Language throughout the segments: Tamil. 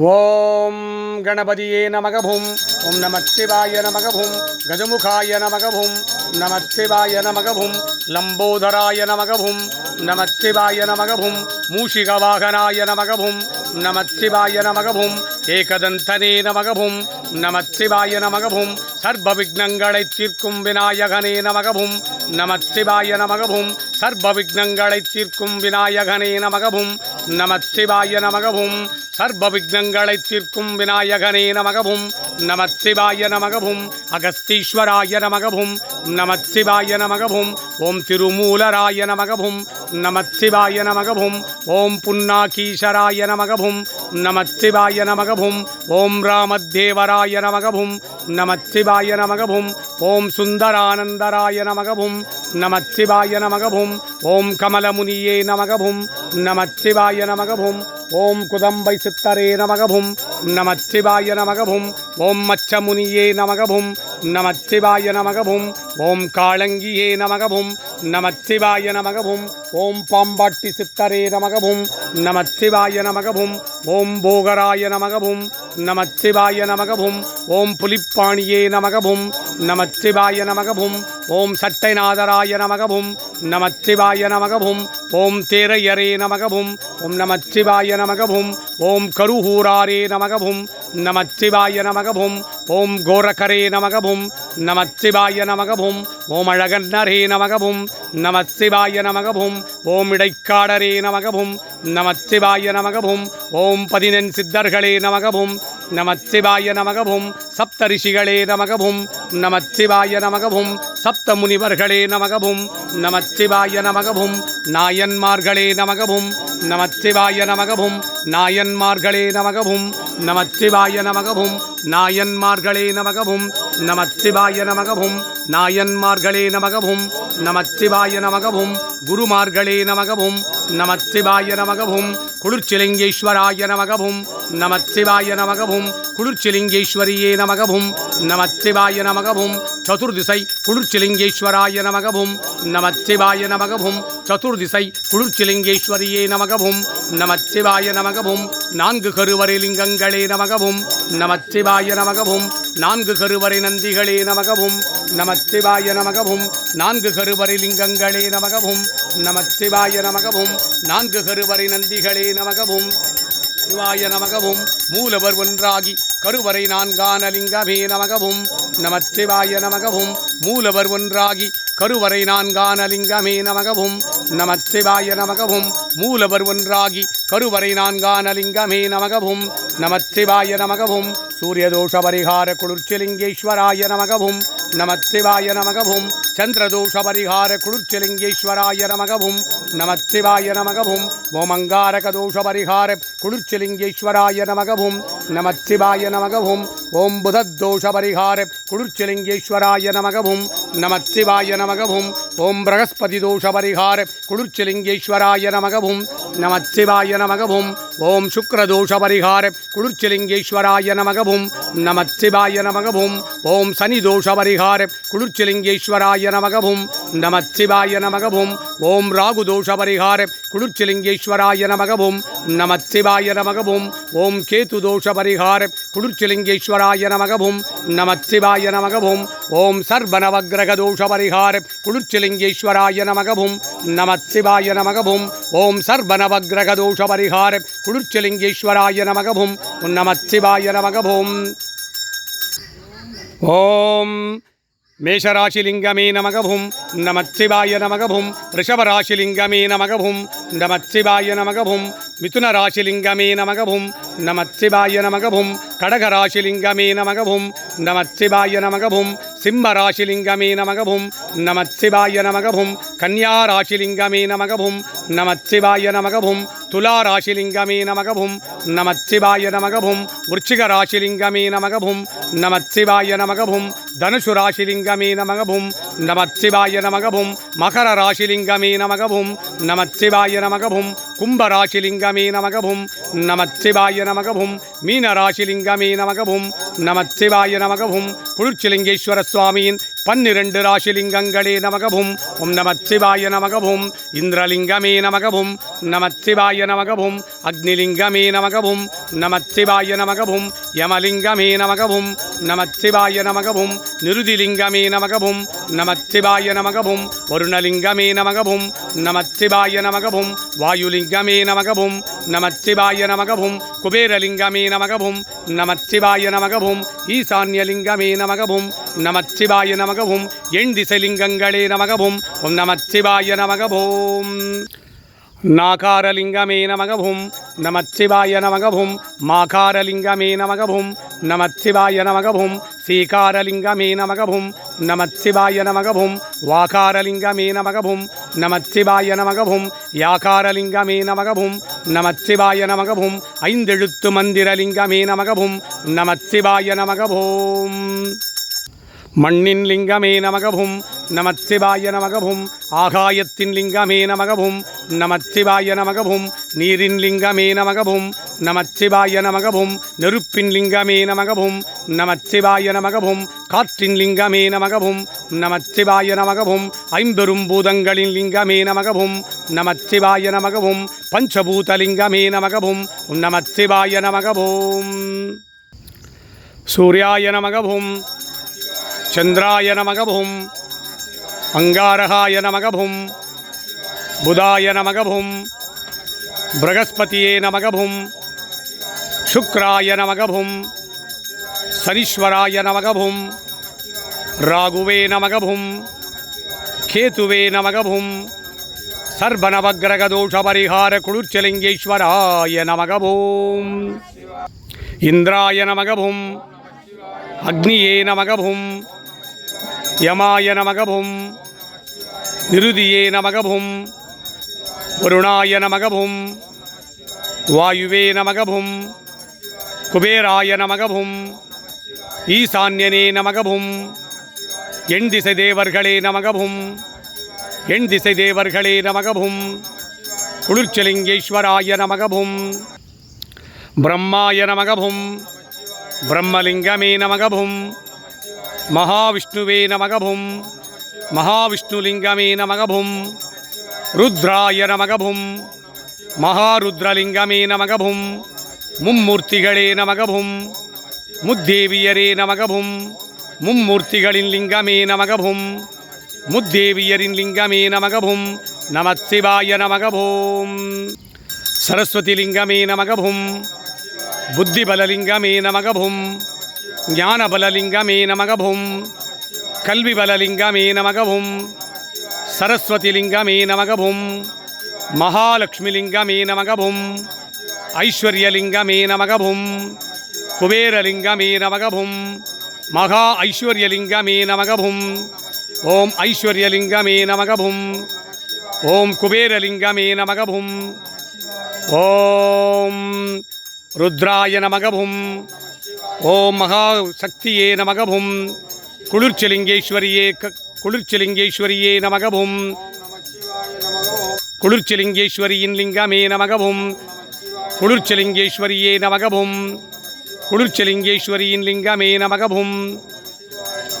ஓம் கணபதியே நமகபும். ஓம் நமச்சிவாய நமகபும். கஜமுகாய நமகவும் நமச்சிவாய நமகபும். லம்போதராய நமகவும் நமச்சிவாய நமகவும் மூஷிகவாகனாய நமகபும். நமச்சிவாய நமகவும் ஏகதந்தனே நமகவும் நமச்சிவாய நமகவும் சர்வ விக்னங்களை தீர்க்கும் விநாயகனே நமகவும் நமச்சிவாய நமகவும் சர்வ விக்னங்களை தீர்க்கும் விநாயகனே நமகவும் நமச்சிவாய நமகவும் சர்வ விக்னங்களை தீர்க்கும் விநாயகனே நமகவும் நமச்சிவாய நமகவும் அகஸ்தீஸ்வராய நமகவும் நமச்சிவாய நமகபும். ஓம் திருமூலராய நமகவும் நமச்சிவாய நமகபும். ஓம் புன்னாகீசராய நமகவும் நமச்சிவாய நமகபும். ஓம் ராமதேவராய நமகவும் நமச்சிவாய நமகபும். ஓம் சுந்தரானந்தராய நமகவும் நமச்சிவாய நமகபும். ஓம் கமலமுனியே நமகவும் நமச்சிவாய நமகபும். ஓம் குதம்பை சித்தரே நமகபும். நமச்சிவாய நமகவும் ஓம் மச்சமுனியே நமகவும் நமச்சிவாய நமகவும் ஓம் காளங்கியே நமகவும் நமச்சிவாய நமகவும் ஓம் பாம்பாட்டி சித்தரே நமகவும் நமச்சிவாய நமகவும் ஓம் போகராய நமகவும் நமச்சிவாய நமகவும் ஓம் புலிப்பாணியே நமகவும் நமச்சிவாய நமகபும். ஓம் சட்டைநாதராய நமகபும். நமச்சிவாய நமகபும். ஓம் தேரையரே நமகபும். ஓம் நமச்சிவாய நமகபும். ஓம் கருஹூராரே நமகபும். நமச்சிவாய நமகபும். ஓம் கோரகரே நமகபும். நமச்சிவாய நமகபும். ஓம் அழகன்னரே நமகவும் நமச்சிவாய நமகவும் ஓம் இடைக்காடரே நமகவும் நமச்சிவாய நமகவும் ஓம் பதினெண் சித்தர்களே நமகவும் நமச்சிவாய நமகவும் சப்த ரிஷிகளே நமகவும் நமச்சிவாய நமகவும் சப்த முனிவர்களே நமகவும் நமச்சிவாய நமகவும் நாயன்மார்களே நமகவும் நமச்சிவாய நமகவும் நாயன்மார்களே நமகவும் நமச்சிவாய நமகவும் நாயன்மார்களே நமகவும் நமச்சிவாய நமகவும் நாயன்மார்களே நமகவும் நமச்சிவாய நமகவும் குருமார்களே நமகவும் நமச்சிவாய நமகவும் குளிர்ச்சிலிங்கேஸ்வராய நமகவும் நமச்சிவாய நமகவும் குளிர்ச்சிலிங்கேஸ்வரியே நமகவும் நமச்சிவாய நமகவும் சதுர்திசை குளிர்ச்சிலிங்கேஸ்வராய நமகவும் நமச்சிவாய நமகவும் சதுர்திசை குளிர்ச்சிலிங்கேஸ்வரியே நமகவும் நமச்சிவாய நமகவும் நான்கு கருவறை லிங்கங்களே நமகவும் நமச்சிவாய நமகவும் நான்கு கருவறை நந்திகளே நமகவும் நமச்சிவாய நமகவும் நான்கு கருவறை லிங்கங்களே நமகவும் நமச்சிவாய நமகவும் நான்கு கருவறை நந்திகளே நமகவும் சிவாய நமகவும் மூலவர் ஒன்றாகி கருவறை நான்கான லிங்கமே நமகவும் நமச்சிவாய நமகவும் மூலவர் ஒன்றாகி கருவறை நான்கான லிங்கமே நமகவும் நமச்சிவாய நமகவும் மூலவர் ஒன்றாகி கருவறை நான்கான லிங்கமே நமகவும் நமச்சிவாய நமகவும் சூரியதோஷ பரிகார குளிர்ச்சிலிங்கேஸ்வராய நமகவும் நமச்சிவாய நமகவும் சந்திரதோஷ பரிகார குளிர்ச்சிலிங்கேஸ்வராய நமகவும் நமச்சிவாய நமகவும் ஓமங்காரக தோஷ பரிகார குளிர்ச்சிலிங்கேஸ்வராய நமகவும் நமச்சிவாய நமகவும் ஓம் புதத்தோஷ பரிகார குளிர்ச்சிலிங்கேஸ்வராய நமகவும் நமச்சிவாய நமகவும் ஓம் பிரகஸ்பதி தோஷ பரிகார குளிர்ச்சிலிங்கேஸ்வராய நமகவும் நமச்சிவாய நமகவும் ஓம் சுக்ரதோஷ பரிகார குளிர்ச்சிலிங்கேஸ்வராய நமகவும் நமச்சிவாய நமகவும் ஓம் சனிதோஷ பரிகார குளிர்ச்சிலிங்கேஸ்வராய நமகவும் நமச்சிவாய நமகவும் ஓம் ராகுதோஷ பரிகார குளிர்ச்சிலிங்கேஸ்வராய நமகவும் நமச்சிவாய நமகவும் ஓம் கேதுதோஷ பரிகார குளிர்ச்சிலிங்கேஸ்வராய நமகவும் நமச்சிவாய நமகவும் ஓம் சர்வநவகிரகதோஷ பரிகார குளிர்ச்சிலிங்கேஸ்வராய நமகவும் நமச்சிவாய நமகவும் ஓம் சர்வநவகிரக தோஷ பரிகார குளிர்ச்சிலிங்கேஸ்வராய நமகவும் நமச்சிவாய நமகவும் ஓம் மேஷராசிலிங்கமே நமகவும் நமச்சிவாய நமகவும் ரிஷபராசிலிங்கமே நமகவும் நமச்சிவாய நமகவும் மிதுனராசிலிங்கமே நமகவும் நமச்சிவாய நமகவும் கடகராசிலிங்கமே நமகவும் நமச்சிவாய நமகவும் சிம்மராசிலிங்கமே நமகவும் நமச்சிவாய நமகவும் கன்னியாராசிலிங்கமே நமகவும் நமச்சிவாய நமகவும் துலாராசிலிங்கமே நமகவும் நமச்சிவாய நமகவும் விருச்சிகராசிலிங்கமே நமகவும் நமச்சிவாய நமகவும் தனுஷு ராசிலிங்கமே நமகவும் நமச்சிவாய நமகவும் மகர ராசிலிங்கமே நமகவும் நமச்சிவாய நமகவும் கும்பராசிலிங்கமே நமகபும் நமச்சிவாய நமகபும் மீனராசிலிங்கமே நமகபும் நமச்சிவாய நமகபும் குளிர்ச்சிலிங்கேஸ்வர சுவாமியின் பன்னிரண்டு ராசிலிங்கங்களே நமகவும் ஓம் நமச்சிவாய நமகவும் இந்திரலிங்கமே நமகவும் நமச்சிவாய நமகவும் அக்னிலிங்கமே நமகவும் நமச்சிவாய நமகவும் யமலிங்கமே நமகவும் நமச்சிவாய நமகவும் நிருதிலிங்கமே நமகவும் நமச்சிவாய நமகவும் வருணலிங்கமே நமகவும் நமச்சிவாய நமகவும் வாயுலிங்கமே நமகவும் நமச்சிவாய நமகபும். குபேரலிங்கமே நமகபும். நமச்சிவாய நமகபும். ஈசான்யலிங்கமே நமகபும். நமச்சிவாய நமகபும். எண் திசைலிங்கங்களே நமகபும். ஓம் நமச்சிவாய நமகபோம். நாகாரலிங்கமே நமகவும் நமச்சிவாய நமகவும் மாகாரலிங்கமே நமகவும் நமச்சிவாய நமகவும் சீகாரலிங்கமே நமகவும் நமச்சிவாய நமகவும் வாகாரலிங்கமே நமகவும் நமச்சிவாய நமகவும் யாகாரலிங்கமே நமகவும் நமச்சிவாய நமகவும் ஐந்தெழுத்து மந்திரலிங்கமே நமகவும் நமச்சிவாய நமகவும் மண்ணின் லிங்கமே நமகவும் நமச்சிவாய நமகவும் ஆகாயத்தின் லிங்கமே நமகவும் நமச்சிவாய நமகவும் நீரின் லிங்கமே நமகவும் நமச்சிவாய நமகவும் நெருப்பின் லிங்கமே நமகவும் நமச்சிவாய நமகவும் காற்றின் லிங்கமே நமகவும் நமச்சிவாய நமகவும் ஐம்பெரும் பூதங்களின் லிங்கமே நமகவும் நமச்சிவாய நமகவும் பஞ்சபூதலிங்கமே நமகவும் நமச்சிவாய நமகவும் சூர்யாய நமகவும் చంద్రాయ నమగభుం అంగారహాయ నమగభుం బుధాయ నమగభుం బృహస్పతియే నమగభుం శుక్రాయ నమగభుం శనీశ్వరాయ నమగభుం రాఘువే నమగభుం కేతువే నమగభుం సర్వనవగ్రగదోషపరిహార కుడుర్చలింగేశ్వరాయ నమగభూం ఇంద్రాయ నమగభుం అగ్నియే నమగభుం யமாய நமகபும் நிருதியே நமகபும் வருணாய நமகபும் வாயுவே நமகபும் குபேராய நமகபும் ஈசான்யனே நமகபும் எண் திசை தேவர்களே நமகபும் எண் திசை தேவர்களே நமகபும் குளிர்ச்சலிங்கேஸ்வராய நமகபும் பிரம்மாய நமகபும் பிரம்மலிங்கமே நமகவும் மகாவிஷ்ணுவே நமகவும் மகாவிஷ்ணுலிங்கமே நமகவும் ருத்ராய நமகவும் மகாருத்ரலிங்கமே நமகவும் மும்மூர்த்திகளே நமகவும் முத்தேவியரே நமகவும் மும்மூர்த்திகளின் லிங்கமே நமகவும் முத்தேவியரின் லிங்கமே நமகவும் நமச்சிவாய நமகவும் சரஸ்வதி லிங்கமே நமகவும் புத்திபலலிங்கமே நமகவும் ஞானபலலிங்கமே நமகவும் கல்விபலலிங்கமே நமகவும் சரஸ்வதிலிங்கமே நமகவும் மகாலட்சுமிலிங்கமே நமகவும் ஐஸ்வர்யலிங்கமே நமகவும் குபேரலிங்கமே நமகவும் மகா ஐஸ்வர்யலிங்கமே நமகவும் ஓம் ஐஸ்வர்யலிங்கமே நமகவும் ஓம் குபேரலிங்கமே நமகவும் ஓம் ருத்ராய நமகவும் ஓம் மகா சக்தியே நமகபும். குளிர்ச்சலிங்கேஸ்வரியே குளிர்ச்சலிங்கேஸ்வரியே நமகபும். குளிர்ச்சலிங்கேஸ்வரியின் லிங்கமே நமகபும். குளிர்ச்சலிங்கேஸ்வரியே நமகபும். குளிர்ச்சலிங்கேஸ்வரியின் லிங்கமே நமகபும்.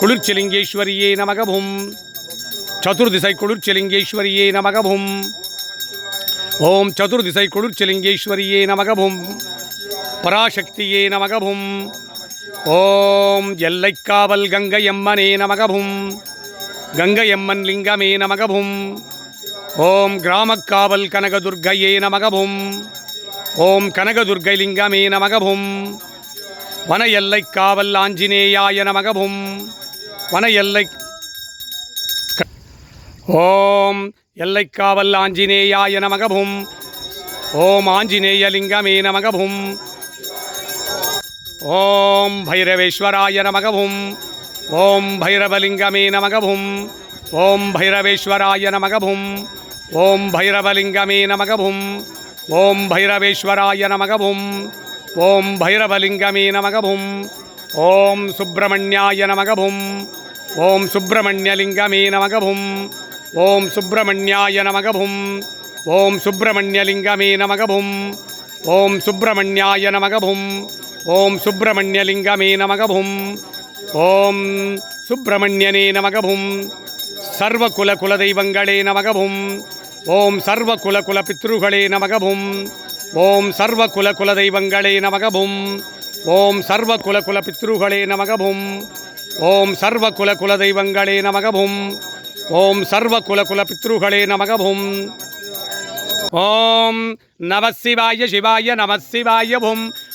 குளிர்ச்சலிங்கேஸ்வரியே நமகபும். சதுர்திசை குளிர்ச்சலிங்கேஸ்வரியே நமகபும். ஓம் சதுர்திசை குளிர்ச்சலிங்கேஸ்வரியே நமகபும். பராசக்தியே நமகபும். ஓம் எல்லைக்காவல் கங்கையம்மனே நமகவும் கங்கையம்மன் லிங்கமே நமகபும். ஓம் கிராமக்காவல் கனகதுர்கையே நமகபும். ஓம் கனகதுர்கை லிங்கமே நமகபும். வன எல்லைக்காவல் ஆஞ்சநேயாய நமகவும் வன எல்லை ஓம் எல்லைக்காவல் ஆஞ்சநேயாய நமகபும். ஓம் ஆஞ்சநேய லிங்கமே நமகவும் ஓம் பைரவேஸ்வராய நமகவும் ஓம் பைரவலிங்கமே நமகவும் ஓம் பைரவேஸ்வராய நமகவும் ஓம் பைரவலிங்கமே நமகவும் ஓம் பைரவேஸ்வராய நமகவும் ஓம் பைரவலிங்கமே நமகவும் ஓம் சுப்பிரமணியாய நமகவும் ஓம் சுப்பிரமணியலிங்கமே நமகவும் ஓம் சுப்பிரமணியாய நமகவும் ஓம் சுப்பிரமணியலிங்கமே நமகவும் ஓம் சுப்பிரமணியாய நமகவும் ஓம் சுப்பிரமணியலிங்கமே நமகபும். ஓம் சுப்பிரமணியனே நமகபும். சர்வகுல குலதெய்வங்களே நமகபும். ஓம் சர்வகுல குல பித்ருகளே நமகபும். ஓம் சர்வகுல குலதெய்வங்களே நமகபும். ஓம் சர்வகுல குல பித்ருகளே நமகபும். ஓம் சர்வகுல குலதெய்வங்களே நமகபும். ஓம் சர்வகுல குல பித்ருகளே நமகபும். ஓம் நமசிவாய சிவாய நமசிவாய பும்.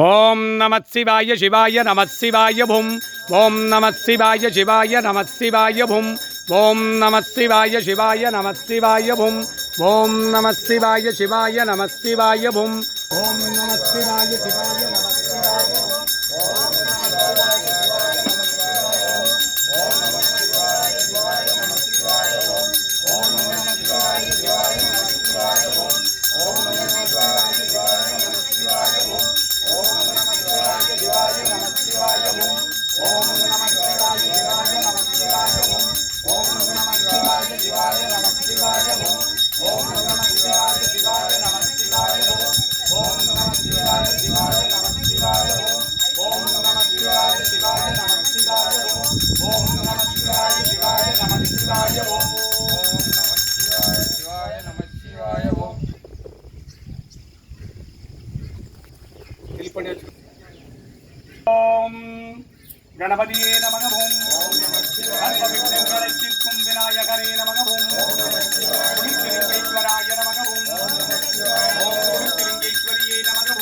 ఓం నమత్శివాయ శివాయ నమత్శివాయ భుం ఓం నమత్శివాయ శివాయ నమత్శివాయ భుం ఓం నమత్శివాయ శివాయ నమత్శివాయ భుం ఓం నమత్శివాయ శివాయ నమత్శివాయ భుం ఓం నమత్శివాయ శివాయ నమత్శివాయ గణపతియే నమగం విఘ్నం వినాయకరే నమగం లింగేశ్వరాయ నమగం ఓం. లింగేశ్వరియే నమగం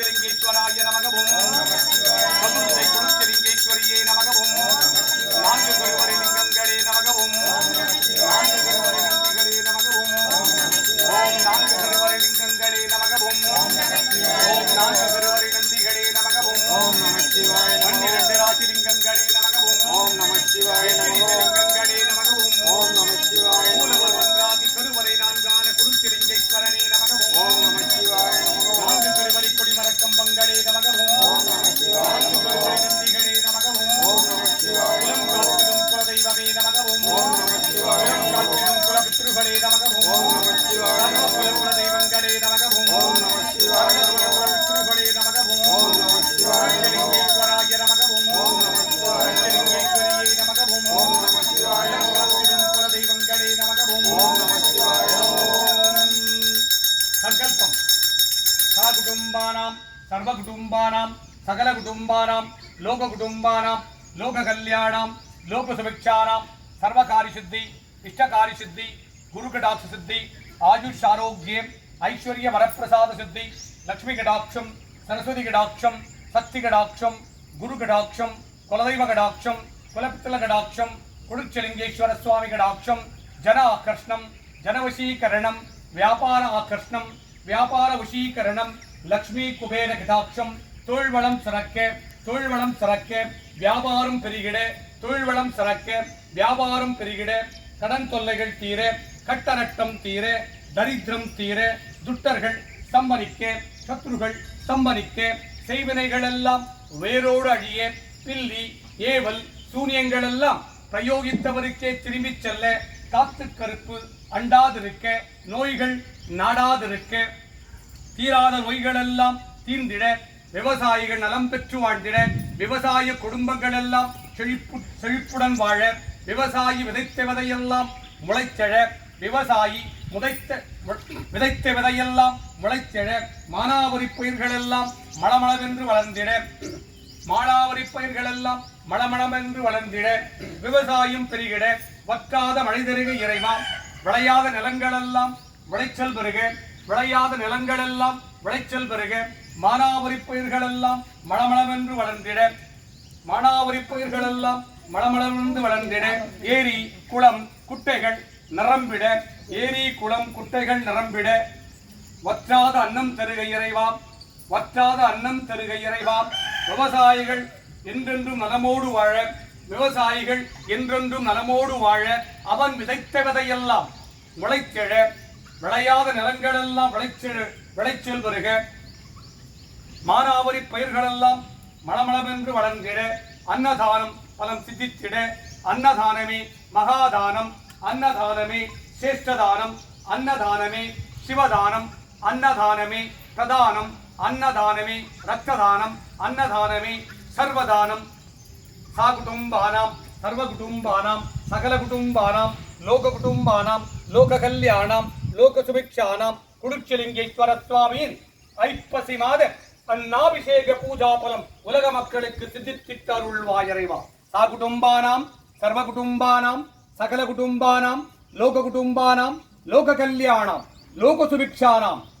లింగేశ్వరాయ నమగం शिवाय नमः సంకల్పం. సా కుటుంబానాం సర్వ కుటుంబానాం సకల కుటుంబానాం లోక కుటుంబానాం లోక కళ్యాణం లోక సుభిక్షానాం సర్వకార్యసిద్ధి ఇష్టకార్యసిద్ధి గురుకటాక్ష సిద్ధి ఆయుష్ ఆరోగ్యం ఐశ్వర్య వరప్రసాద సిద్ధి లక్ష్మీ కటాక్షం సరస్వతి కటాక్షం శక్తి కటాక్షం గురు కటాక్షం కులదైవ కటాక్షం కులపిత్తల కటాక్షం కొడుక్చెలింగేశ్వర స్వామి కటాక్షం ஜன ஆகர்ஷ்ணம் ஜனவசீகரணம் வியாபார ஆகர்ஷ்ணம் வியாபார வசீகரணம் லக்ஷ்மி குபேர கடாட்சம் தொழில்வளம் சிறக்க தொழில்வளம் சிறக்க வியாபாரம் பெருகிட தொழில்வளம் சிறக்க வியாபாரம் பெருகிட கடன் தொல்லைகள் தீர கட்டரட்டம் தீர தரித்திரம் தீர துட்டர்கள் சம்பனிக்க சத்ருகள் சம்பனிக்க செய்வினைகளெல்லாம் வேரோடு அழிய பில்லி ஏவல் சூனியங்களெல்லாம் பிரயோகித்தவருக்கே திரும்பிச் செல்ல காத்து கருப்பு அண்டாதிருக்க நோய்கள் நாடாதிருக்க தீராத நோய்களெல்லாம் தீர்ந்திட விவசாயிகள் நலம் பெற்று வாழ்ந்திட விவசாய குடும்பங்கள் எல்லாம் செழிப்பு செழிப்புடன் வாழ விவசாயி விதைத்த விதையெல்லாம் முளைச்செழ விவசாயி முதைத்த விதைத்த விதையெல்லாம் முளைச்செழ மானாவரி பயிர்களெல்லாம் மளமளவென்று வளர்ந்திட மானாவரி பயிர்களெல்லாம் மளமளமென்று வளர்ந்திட விவசாயம் பெருகிட வற்றாத மழை தருக இறைவா விளையாத நிலங்களெல்லாம் விளைச்சல் பெருக விளையாத நிலங்களெல்லாம் விளைச்சல் பெருக மானாவரி பயிர்களெல்லாம் மளமளவென்று வளர்ந்திட மானாவரி பயிர்களெல்லாம் மளமளவென்று வளர்ந்திட ஏரி குளம் குட்டைகள் நிரம்பிட ஏரி குளம் குட்டைகள் நிரம்பிட வற்றாத அன்னம் தருக இறைவா வற்றாத அன்னம் தருக இறைவா விவசாயிகள் என்றென்றும் நலமோடு வாழ விவசாயிகள் என்றென்றும் நலமோடு வாழ அவன் விதைத்த விதையெல்லாம் முளைத்தெழ விளையாத நிலங்களெல்லாம் விளைச்சல் விளைச்சல் வருக. மானாவரி பயிர்களெல்லாம் மளமளவென்று வளர்ந்திட அன்னதானம் பலம் சித்தித்திட அன்னதானமே மகாதானம் அன்னதானமே சேஷ்டதானம் அன்னதானமே சிவதானம் அன்னதானமே பிரதானம் அன்னதானமே ரத்ததானம் அன்னதானமே சர்வதானம் सा कुटुम्बानां सर्वकुटुम्बानां सकलकुटुम्बानां लोककुटुम्बानां लोककल्याणां लोकसुभिक्षाणां குடுச்சலிங்கேஸ்வர சுவாமியின் ஐப்பசி மாத அந்நாபிஷேக பூஜா பலம் உலக மக்களுக்கு சித்தித்திட்டருள்வாயறைவா சா குடும்பானாம் சர்வ குடும்பானாம் சகல குடும்பானாம் லோக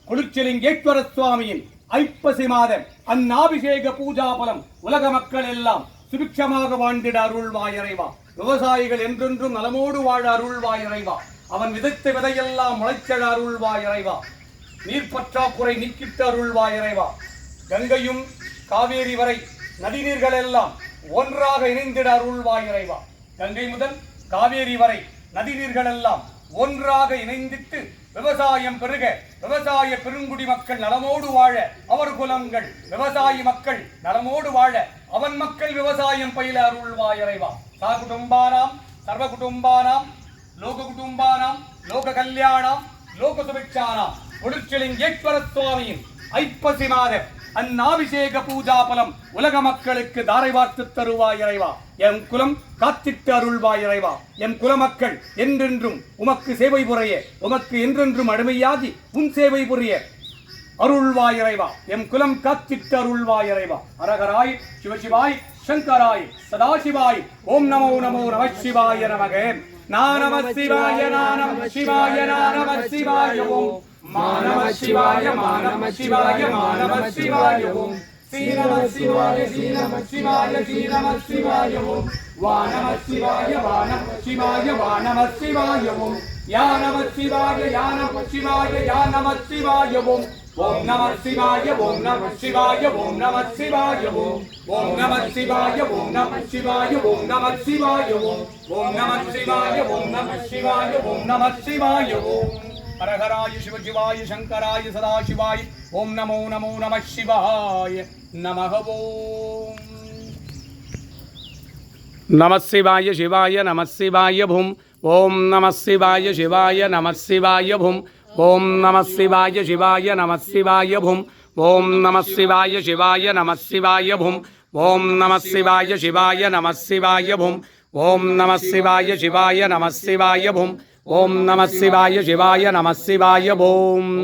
குளிர்ச்சலிங்கேஸ்வர சுவாமியின் ஐப்பசி மாத அந்நாபிஷேக பூஜா பலம் உலக மக்கள் எல்லாம் சுபிக்ஷமாக வாழ்ந்திட அருள்வாயறைவா. விவசாயிகள் என்றென்றும் நலமோடு வாழ அருள்வாயறைவா. அவன் விதைத்த விதையெல்லாம் முளைச்சட அருள்வாயறைவா. நீர் பற்றாக்குறை நீக்கிட்டு அருள்வாயறைவா. கங்கையும் காவேரி வரை நதிநீர்கள் எல்லாம் ஒன்றாக இணைந்திட அருள்வாயறைவா. கங்கை முதல் காவேரி வரை நதிநீர்கள் எல்லாம் ஒன்றாக இணைந்திட்டு விவசாயம் பெருக. விவசாய பெருங்குடி மக்கள் நலமோடு வாழ அவர் குலங்கள். விவசாயி மக்கள் நலமோடு வாழ அவன் மக்கள் விவசாயம் பயில அருள்வாயறைவா சா குடும்பானாம் சர்வ குடும்பானாம் லோக குடும்பானாம் லோக கல்யாணம் லோக சுபிக்ஷானாம் ஒடுச்சலிங்கேஸ்வர சுவாமியின் ஐப்பசி மாத அந்நாபிஷேக பூஜா பலம் உலக மக்களுக்கு தாரை வார்த்து தருவாய் இறைவா. எம் குலம் காத்திட்டு அருள்வாய் இறைவா. எம் குலமக்கள் என்றென்றும் உமக்கு சேவை புரிய உமக்கு என்றென்றும் அடிமையாகி உன் சேவை புரிய அருள்வாய் இறைவா. எம் குலம் காத்திட்டு அருள்வாய் இறைவா. அரகராய் சிவசிவாய் சங்கராய் சதாசிவாய். ஓம் நமோ நமோ நம சிவாய நமகே. நானம சிவாய நானம சிவாய நானம சிவாய. ஓம் மானம சிவாய மானம சிவாய மானம சிவாய ஓம் ஸ்ரீநம சிவாய ஸ்ரீநம சிவாய ஸ்ரீநம சிவாய ஓம் வானம சிவாய வானம சிவாய வானம சிவாய ஓம் யானம சிவாய யானம சிவாய யானம சிவாய ஓம் ஓம் நம சிவாய ஓம் நம சிவாய ஓம் நம சிவாய ஓம் ஓம் நம சிவாய ஓம் நம சிவாய ஓம் நம சிவாய ஓம் ஓம் நம சிவாய ஓம் நம சிவாய ஓம் நம சிவாய ஓம் హరహరాయ శివశివాయ శంకరాయ సదాశివాయ ఓం నమో నమో నమ శివాయ నమ ఓం నమశివాయ శివాయ నమశివాయ భూం ఓం నమశివాయ శివాయ నమశివాయ భూం ఓం నమశివాయ శివాయ నమశివాయ భూం ఓం నమశివాయ శివాయ నమశివాయ భూం ఓం నమశివాయ శివాయ నమశివాయ భూం ఓం నమశివాయ శివాయ నమశివాయ భూం ఓం నమ శివాయ శివాయ నమ శివాయ ఓం